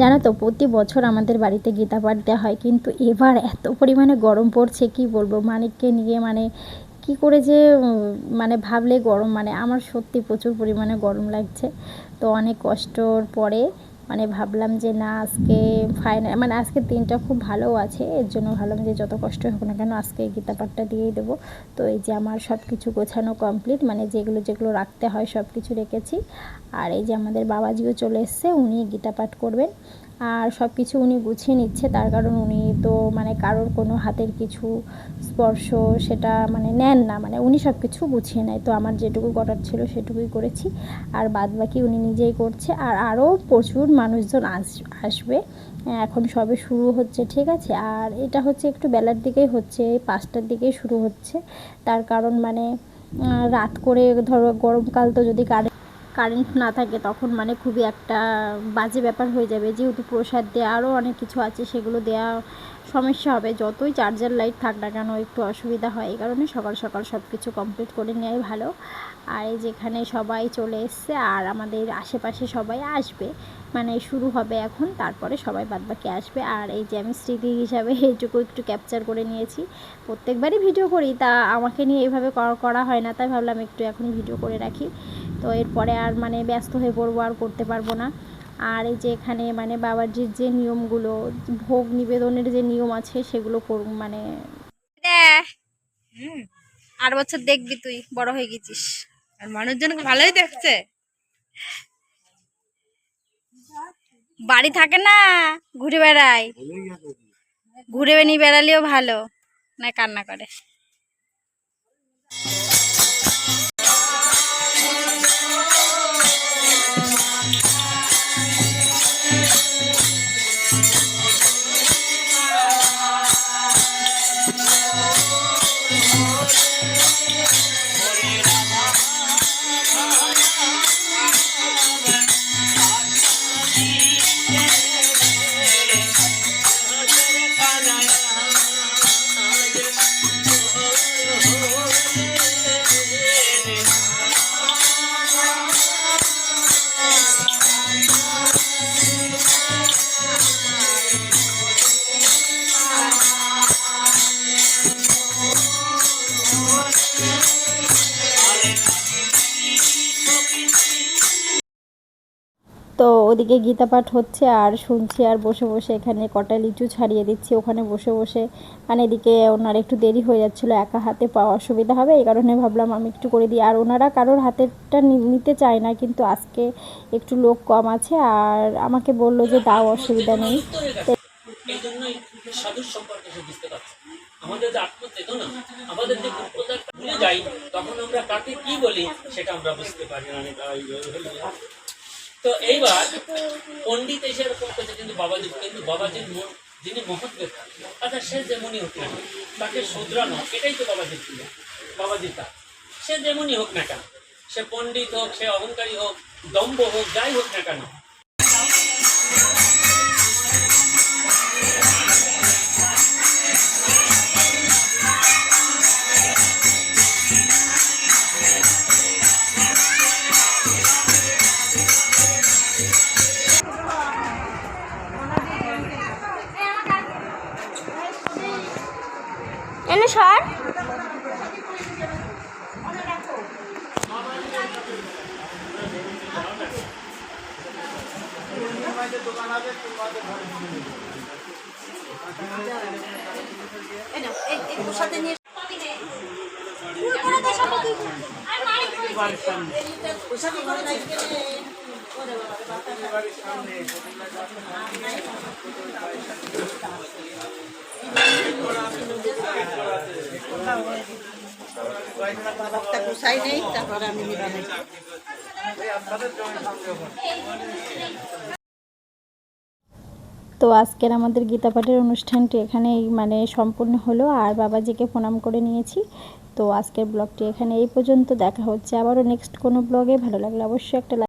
জানো তো, প্রতি বছর আমাদের বাড়িতে গীতা পাঠ দেওয়া হয়, কিন্তু এবার এত পরিমাণে গরম পড়ছে, কি বলব? মানিককে নিয়ে মানে কি করে যে মানে ভাবলে গরম মানে আমার সত্যি প্রচুর পরিমাণে গরম লাগছে। তো অনেক কষ্টর পরে মানে ভাবলাম যে না, আজকে ফাইনাল মানে আজকে দিনটা খুব ভালো আছে। এর জন্য ভাবলাম যে যত কষ্ট হোক না কেন আজকে গীতা পাঠটা দিয়েই দেবো। তো এই যে আমার সব কিছু গোছানো কমপ্লিট মানে যেগুলো যেগুলো রাখতে হয় সব কিছু রেখেছি। আর এই যে আমাদের বাবাজিও চলে এসছে, উনি গীতা পাঠ করবেন। আর সব কিছু উনি গুছিয়ে নিচ্ছে, তার কারণ উনি তো মানে কারোর কোনো হাতের কিছু স্পর্শ সেটা মানে নেন না। মানে উনি সব কিছু গুছিয়ে নেয়। তো আমার যেটুকু করার ছিল সেটুকুই করেছি। আর বাদ বাকি উনি নিজেই করছে। আর আরও প্রচুর মানুষজন আস, আসবে। এখন সবে শুরু হচ্ছে, ঠিক আছে? আর এটা হচ্ছে একটু বেলার দিকেই হচ্ছে, পাঁচটার দিকেই শুরু হচ্ছে। তার কারণ মানে রাত করে ধরো গরমকাল তো যদি কারেন্ট কারেন্ট না থাকে তখন মানে খুবই একটা বাজে ব্যাপার হয়ে যাবে। যেহেতু প্রসাদ দেওয়া আরও অনেক কিছু আছে, সেগুলো দেওয়া সমস্যা হবে। যতই চার্জার লাইট থাক না কেন একটু অসুবিধা হয়। এই কারণে সকাল সকাল সব কিছু কমপ্লিট করে নেওয়াই ভালো। আর যেখানে সবাই চলে এসছে, আর আমাদের আশেপাশে সবাই আসবে। মানে শুরু হবে এখন তারপরে সবাই বাদবাকি আসবে। আর এই যে আমি স্মৃতি হিসাবে এইটুকু একটু ক্যাপচার করে নিয়েছি। প্রত্যেকবারই ভিডিও করি তা আমাকে নিয়ে এইভাবে করা- হয় না তাই ভাবলাম একটু এখন ভিডিও করে রাখি। তো এরপরে আর মানে ব্যস্ত হয়ে পড়ব আর করতে পারব না। আর এই যে এখানে মানে বাবাজির যে নিয়মগুলো ভোগ নিবেদনের যে নিয়ম আছে সেগুলো করুন মানে আর বছর দেখবি তুই বড় হয়ে গেছিস। আর মানুষজনকে ভালোই দেখছে। বাড়ি থাকে না ঘুরে বেড়ায়। ঘুরে বেড়িয়ে বেড়ালেও ভালো না কান্না করে। ওদিকে গীতা পাঠ হচ্ছে আর শুনছি আর বসে বসে এখানে কটা লিচু ছাড়িয়ে দিচ্ছি। ওখানে বসে বসে মানে এদিকে ওনার একটু দেরি হয়ে যাচ্ছিল, একা হাতে পাওয়া অসুবিধা হবে, এই কারণে ভাবলাম আমি একটু করে দিই। আর ওনারা কারোর হাতেরটা নিতে চায় না, কিন্তু আজকে একটু লোক কম আছে আর আমাকে বলল যে দাও অসুবিধা নেই। আমাদের যে আত্মচেতনা, আমাদের যে ভুলে যাই, তখন আমরা কাকে কি বলি সেটা আমরা বুঝতে পারি না অনেক আহ, ইয়ে হলে। তো এইবার পন্ডিত এসে এরকম করছে কিন্তু বাবাজি, কিন্তু বাবাজির মন, যিনি মহৎ ব্যক্তি অর্থাৎ সে যেমনই হোক না তাকে শুধরানো, এটাই তো বাবাজির ছিল বাবাজির কাজ। সে যেমনই হোক না কেন, সে পণ্ডিত হোক, সে অহংকারী হোক, দম্ভ হোক, যাই হোক না কেন এনে সর সাথে তো আজকের আমাদের গীতা পাঠের অনুষ্ঠানটি এখানেই মানে সম্পূর্ণ হলো, আর বাবাজিকে প্রণাম করে নিয়েছি। তো আজকের ব্লগটি এখানে এই পর্যন্ত, দেখা হচ্ছে আবারও নেক্সট কোনো ব্লগে। ভালো লাগলে অবশ্যই একটা